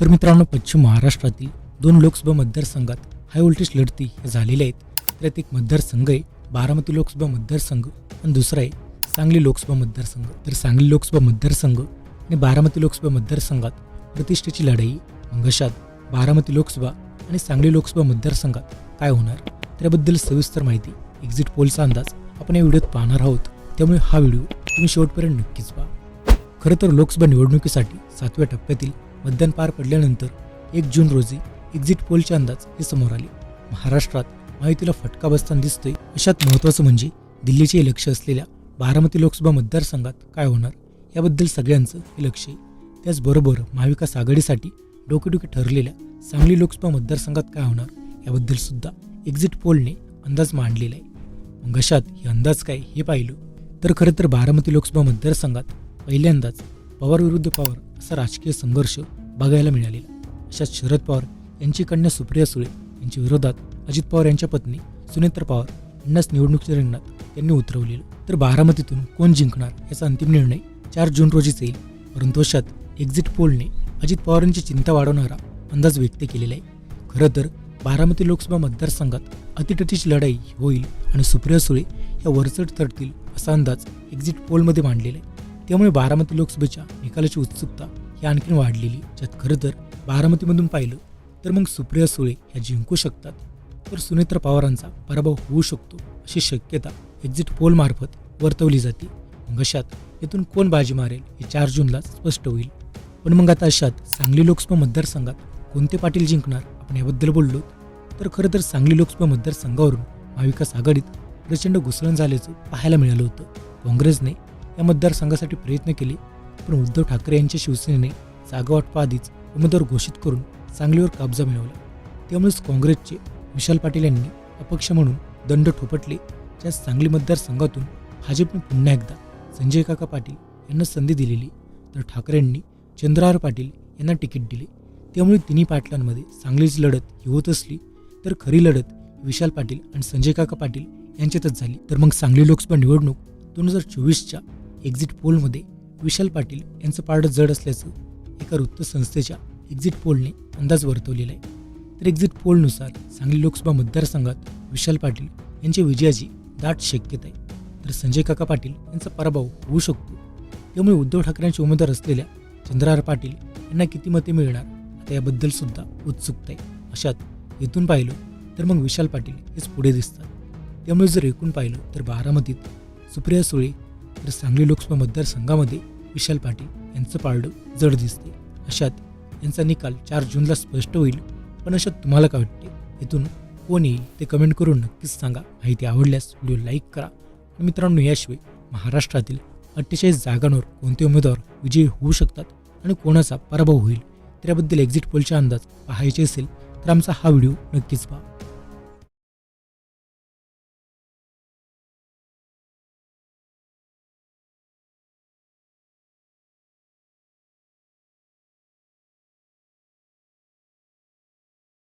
तर मित्रांनो पश्चिम महाराष्ट्रातील दोन लोकसभा मतदारसंघात हाय व्होल्टेज लढती ह्या झालेल्या आहेत. त्यात एक मतदारसंघ आहे बारामती लोकसभा मतदारसंघ आणि दुसरा आहे सांगली लोकसभा मतदारसंघ. तर सांगली लोकसभा मतदारसंघ आणि बारामती लोकसभा मतदारसंघात प्रतिष्ठेची लढाई मग बारामती लोकसभा आणि सांगली लोकसभा मतदारसंघात काय होणार? त्याबद्दल सविस्तर माहिती एक्झिट पोलचा अंदाज आपण या व्हिडिओत पाहणार आहोत. त्यामुळे हा व्हिडिओ तुम्ही शेवटपर्यंत नक्कीच पहा. खरं तर लोकसभा निवडणुकीसाठी सातव्या टप्प्यातील मतदान पार पडल्यानंतर एक जून रोजी एक्झिट पोलचे अंदाज हे समोर आले. महाराष्ट्रात माहितीला फटका बसताना दिसतोय अशात महत्त्वाचं म्हणजे दिल्लीचे लक्ष असलेल्या बारामती लोकसभा मतदारसंघात काय होणार याबद्दल सगळ्यांचं हे लक्ष आहे. त्याचबरोबर महाविकास आघाडीसाठी डोकेडोके ठरलेल्या सांगली लोकसभा मतदारसंघात काय होणार याबद्दल सुद्धा एक्झिट पोलने अंदाज मांडलेला आहे. मग अशात हे अंदाज काय हे पाहिलं तर खरं तर बारामती लोकसभा मतदारसंघात पहिल्यांदाच पवार विरुद्ध पवार असा राजकीय संघर्ष बघायला मिळालेला. अशात शरद पवार यांची कन्या सुप्रिया सुळे यांच्या विरोधात अजित पवार यांच्या पत्नी सुनेत्र पवार यांनाच निवडणुकीच्या रिंगणात त्यांनी उतरवलेलं. तर बारामतीतून कोण जिंकणार याचा अंतिम निर्णय चार जून रोजीच येईल. परंतु अशात एक्झिट पोलने अजित पवारांची चिंता वाढवणारा अंदाज व्यक्त केलेला आहे. खरं तर बारामती लोकसभा मतदारसंघात अतिटतीची लढाई होईल आणि सुप्रिया सुळे या वरचढ ठरतील असा अंदाज एक्झिट पोलमध्ये मांडलेला आहे. त्यामुळे बारामती लोकसभेच्या निकालाची उत्सुकता ही आणखीन वाढलेली. ज्यात खरं तर बारामतीमधून पाहिलं तर मग सुप्रिया सुळे ह्या जिंकू शकतात. तर सुनेत्र पवारांचा पराभव होऊ शकतो अशी शक्यता एक्झिट पोलमार्फत वर्तवली जाते. मग अशात येथून कोण बाजी मारेल हे चार जूनला स्पष्ट होईल. पण मग आता अशात सांगली लोकसभा मतदारसंघात कोणते पाटील जिंकणार आपण याबद्दल बोललो तर खरं तर सांगली लोकसभा मतदारसंघावरून महाविकास आघाडीत प्रचंड घुसळण झाल्याचं पाहायला मिळालं होतं. काँग्रेसने या मतदारसंघासाठी प्रयत्न केले पण उद्धव ठाकरे यांच्या शिवसेनेने जागावाटपा आधीच उमेदवार घोषित करून सांगलीवर कब्जा मिळवला. त्यामुळेच काँग्रेसचे विशाल पाटील यांनी अपक्ष म्हणून दंड ठोपटले. ज्या सांगली मतदारसंघातून भाजपने पुन्हा एकदा संजय काका पाटील यांना संधी दिलेली तर ठाकरेंनी चंद्रहार पाटील यांना तिकीट दिले. त्यामुळे तिन्ही पाटलांमध्ये सांगलीची लढत ही होत असली तर खरी लढत विशाल पाटील आणि संजय काका पाटील यांच्यातच झाली. तर मग सांगली लोकसभा निवडणूक दोन हजार चोवीसच्या एक्झिट पोलमध्ये विशाल पाटील यांचं पारडं जड असल्याचं एका वृत्तसंस्थेच्या एक्झिट पोलने अंदाज वर्तवलेला आहे. तर एक्झिट पोलनुसार सांगली लोकसभा मतदारसंघात विशाल पाटील यांच्या विजयाची दाट शक्यता आहे. तर संजय काका पाटील यांचा पराभव होऊ शकतो. त्यामुळे उद्धव ठाकरेंचे उमेदवार असलेल्या चंद्रहार पाटील यांना किती मते मिळणार? आता याबद्दल सुद्धा उत्सुकता आहे. अशात येथून पाहिलं तर मग विशाल पाटील हेच पुढे दिसतात. त्यामुळे जर एकूण पाहिलं तर बारामतीत सुप्रिया सुळे तर सांगली लोकसभा मतदारसंघामध्ये विशाल पाटील यांचं पारडं जड दिसते. अशात यांचा निकाल चार जूनला स्पष्ट होईल. पण अशात तुम्हाला काय वाटते? इथून कोण येईल? ते कमेंट करून नक्कीच सांगा. माहिती आवडल्यास व्हिडिओ लाईक करा. आणि मित्रांनो याशिवाय महाराष्ट्रातील अठ्ठेचाळीस जागांवर कोणते उमेदवार विजयी होऊ शकतात आणि कोणाचा पराभव होईल त्याबद्दल एक्झिट पोलचा अंदाज पाहायचे असेल तर आमचा हा व्हिडिओ नक्कीच पहा.